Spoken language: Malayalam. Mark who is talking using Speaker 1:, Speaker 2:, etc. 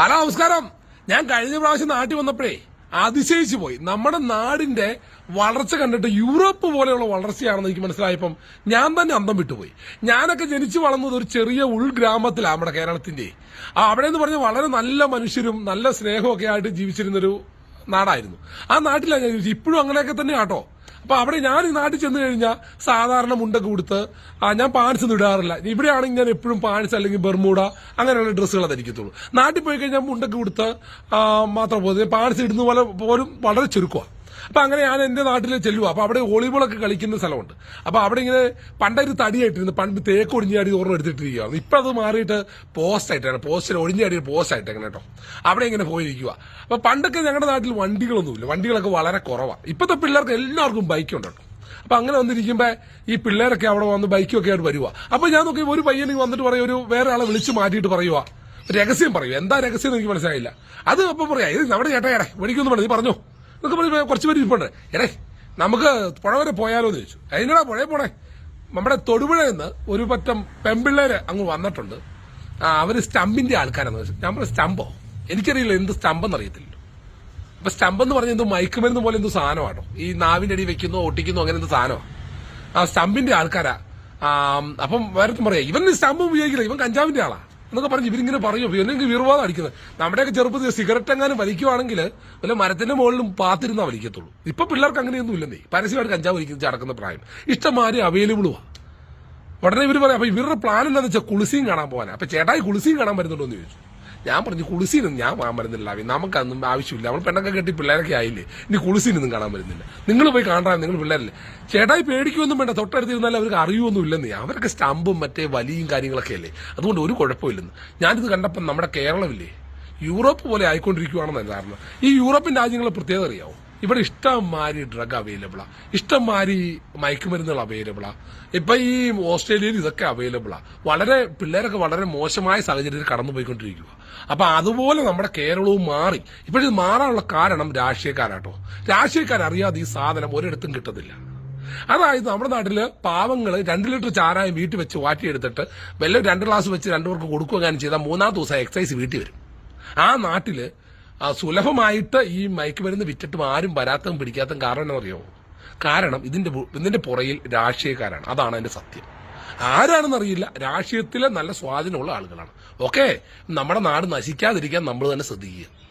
Speaker 1: ഹലോ നമസ്കാരം. ഞാൻ കഴിഞ്ഞ പ്രാവശ്യം നാട്ടിൽ വന്നപ്പോഴേ അതിശയിച്ചു പോയി. നമ്മുടെ നാടിന്റെ വളർച്ച കണ്ടിട്ട് യൂറോപ്പ് പോലെയുള്ള വളർച്ചയാണെന്ന് എനിക്ക് മനസ്സിലായപ്പം ഞാൻ തന്നെ അന്തം വിട്ടുപോയി. ഞാനൊക്കെ ജനിച്ചു വളർന്നത് ഒരു ചെറിയ ഉൾഗ്രാമത്തിലാണ് നമ്മുടെ കേരളത്തിന്റെ. അവിടെ എന്ന് പറഞ്ഞാൽ വളരെ നല്ല മനുഷ്യരും നല്ല സ്നേഹമൊക്കെ ആയിട്ട് ജീവിച്ചിരുന്നൊരു നാടായിരുന്നു. ആ നാട്ടിലാണ് ഞാൻ ജീവിച്ചത്. ഇപ്പോഴും അങ്ങനെയൊക്കെ തന്നെ ആട്ടോ അപ്പൊ അവിടെ ഞാൻ നാട്ടിൽ ചെന്ന് കഴിഞ്ഞാൽ സാധാരണ മുണ്ടൊക്കെ കൊടുത്ത് ഞാൻ പാൻസ് ഒന്നും ഇടാറില്ല. ഇവിടെയാണെങ്കിൽ ഞാൻ എപ്പോഴും പാൻസ് അല്ലെങ്കിൽ ബെർമൂട അങ്ങനെയുള്ള ഡ്രസ്സുകൾ ധരിക്കത്തുള്ളൂ. നാട്ടിൽ പോയി കഴിഞ്ഞാൽ മുണ്ടൊക്കെ കൊടുത്ത് മാത്രം പോകുന്നത് പാൻസ് ഇടുന്ന പോലെ പോലും വളരെ ചുരുക്കമാണ് അപ്പൊ അങ്ങനെ ഞാൻ എന്റെ നാട്ടിൽ ചെല്ലുക അപ്പൊ അവിടെ വോളിബോളൊക്കെ കളിക്കുന്ന സ്ഥലമുണ്ട്. അപ്പൊ അവിടെ ഇങ്ങനെ പണ്ടൊരു തടിയായിട്ടിരുന്നു പണ്ട് തേക്ക് ഒടിഞ്ഞാടി ഓർമ്മ എടുത്തിട്ടിരിക്കുകയാണ്. ഇപ്പൊ അത് മാറിയിട്ട് പോസ്റ്റ് ആയിട്ടാണ്. പോസ്റ്റിൽ ഒഴിഞ്ഞാടി പോസ്റ്റ് ആയിട്ട് അങ്ങനെ കേട്ടോ. അവിടെ ഇങ്ങനെ പോയിരിക്കുക അപ്പൊ പണ്ടൊക്കെ ഞങ്ങളുടെ നാട്ടിൽ വണ്ടികളൊന്നുമില്ല. വണ്ടികളൊക്കെ വളരെ കുറവാണ് ഇപ്പോഴത്തെ പിള്ളേർക്ക് എല്ലാവർക്കും ബൈക്ക് ഉണ്ട് കേട്ടോ. അപ്പൊ അങ്ങനെ വന്നിരിക്കുമ്പോ ഈ പിള്ളേരൊക്കെ അവിടെ വന്ന് ബൈക്കൊക്കെ ആയിട്ട് വരുക അപ്പൊ ഞാൻ നോക്കി ഒരു പയ്യനെ വന്നിട്ട് പറയും ഒരു വേറെ ആളെ വിളിച്ച് മാറ്റിയിട്ട് പറയുക രഹസ്യം പറയൂ. എന്താ രഹസ്യം എനിക്ക് മനസ്സിലായില്ല. അത് അപ്പൊ പറയാ ഇത് നമ്മുടെ ചേട്ടാ എടേ വെടിക്കൊന്നും പറഞ്ഞു. നീ പറഞ്ഞോ. എന്നൊക്കെ പറഞ്ഞ് കുറച്ച് പേര് ഇരിപ്പുണ്ട്. എടേ നമുക്ക് പുഴ വരെ പോയാലോ എന്ന് ചോദിച്ചു. അതിനടാ പുഴ പോണേ. നമ്മുടെ തൊടുപുഴയിൽ നിന്ന് ഒരു പറ്റം പെമ്പിള്ളേര് അങ്ങ് വന്നിട്ടുണ്ട്. അവർ സ്റ്റമ്പിന്റെ ആൾക്കാരെന്ന് വെച്ചു പറഞ്ഞു സ്റ്റമ്പോ? എനിക്കറിയില്ല എന്ത് സ്റ്റമ്പെന്ന് അറിയത്തില്ല. അപ്പൊ സ്റ്റമ്പ് എന്ന് പറഞ്ഞ എന്തോ മയക്കുമരുന്ന് പോലെ എന്തോ സാധനമാണോ? ഈ നാവിന്റെ അടി വെക്കുന്നോ ഒട്ടിക്കുന്നോ അങ്ങനെ എന്തോ സാധനമാണ്? ആ സ്റ്റമ്പിന്റെ ആൾക്കാരാ. അപ്പം വേറെ പറയാം ഇവൻ സ്റ്റമ്പ് ഉപയോഗിക്കില്ല ഇവൻ കഞ്ചാവിന്റെ ആളാ. എന്നൊക്കെ പറഞ്ഞ് ഇവരിങ്ങനെ പറയും. ഇവനെങ്കിൽ വീർവാദം അടിക്കുന്നത്. നമ്മുടെയൊക്കെ ചെറുപ്പത്തിൽ സിഗരറ്റ് എങ്ങാനും വലിക്കുവാണെങ്കിൽ വല്ല മരത്തിന്റെ മുകളിലും പാത്തിരുന്നാ വലിക്കത്തുള്ളൂ. ഇപ്പൊ പിള്ളേർക്ക് അങ്ങനെയൊന്നും ഇല്ലെന്നേ. പരസ്യമായിട്ട് കഞ്ചാവ് വലിക്കുന്ന ചടക്കുന്ന പ്രായം. ഇഷ്ടമാരി അവൈലബിളുവാ ഉടനെ ഇവർ പറയാം അപ്പൊ ഇവരുടെ പ്ലാൻ എന്താണെന്ന് വെച്ചാൽ കുളിസിയും കാണാൻ പോകാനാ അപ്പൊ ചേട്ടായി കുളിസിയും കാണാൻ വരുന്നുണ്ടോ എന്ന് ചോദിച്ചു. ഞാൻ പറഞ്ഞു കുളിസീനൊന്നും ഞാൻ കാണാൻ വരുന്നില്ല അവി നമുക്കൊന്നും ആവശ്യമില്ല. നമ്മൾ പെണ്ണൊക്കെ കെട്ടി പിള്ളേരൊക്കെ ആയില്ലേ? ഇനി കുളിസീനൊന്നും കാണാൻ വരുന്നില്ല നിങ്ങൾ പോയി കാണാൻ നിങ്ങൾ പിള്ളേരല്ലേ? ചേട്ടായി പേടിക്കൊന്നും വേണ്ട. തൊട്ടടുത്തിരുന്നാൽ അവർക്ക് അറിയുമൊന്നും ഇല്ലെന്ന് അവർക്ക് സ്റ്റമ്പും മറ്റേ വലിയും കാര്യങ്ങളൊക്കെ അല്ലേ? അതുകൊണ്ട് ഒരു കുഴപ്പമില്ലെന്ന്. ഞാനിത് കണ്ടപ്പം നമ്മുടെ കേരളമില്ലേ? യൂറോപ്പ് പോലെ ആയിക്കൊണ്ടിരിക്കുകയാണെന്നാണ് കാരണം ഈ യൂറോപ്യൻ രാജ്യങ്ങളെ പ്രത്യേകത അറിയാവോ? ഇവിടെ ഇഷ്ടംമാരി ഡ്രഗ് അവൈലബിളാ ഇഷ്ടംമാരി മയക്കുമരുന്നുകൾ അവൈലബിളാ ഇപ്പൊ ഈ ഓസ്ട്രേലിയയിൽ ഇതൊക്കെ അവൈലബിളാ വളരെ പിള്ളേരൊക്കെ വളരെ മോശമായ സാഹചര്യത്തിൽ കടന്നുപോയിക്കൊണ്ടിരിക്കുക അപ്പൊ അതുപോലെ നമ്മുടെ കേരളവും മാറി. ഇപ്പോഴിത് മാറാനുള്ള കാരണം രാഷ്ട്രീയക്കാരാട്ടോ. രാഷ്ട്രീയക്കാരറിയാതെ ഈ സാധനം ഒരിടത്തും കിട്ടത്തില്ല. അതായത് നമ്മുടെ നാട്ടിൽ പാവങ്ങൾ രണ്ട് ലിറ്റർ ചാരായം വീട്ടിൽ വെച്ച് വാറ്റിയെടുത്തിട്ട് വല്ല രണ്ട് ഗ്ലാസ് വെച്ച് രണ്ടുപേർക്ക് കൊടുക്കുകയും ചെയ്താൽ മൂന്നാം ദിവസം എക്സൈസ് വീട്ടിൽ വരും. ആ നാട്ടിൽ സുലഭമായിട്ട് ഈ മയക്കുമരുന്ന് വിറ്റിട്ടും ആരും വരാത്തതും പിടിക്കാത്തതും കാരണം അറിയോ കാരണം ഇതിന്റെ ഇതിന്റെ പുറയിൽ രാഷ്ട്രീയക്കാരാണ്. അതാണ് അതിന്റെ സത്യം. ആരാണെന്നറിയില്ല. രാഷ്ട്രീയത്തിലെ നല്ല സ്വാധീനമുള്ള ആളുകളാണ്. ഓക്കെ? നമ്മുടെ നാട് നശിക്കാതിരിക്കാൻ നമ്മൾ തന്നെ ശ്രദ്ധിക്കുക.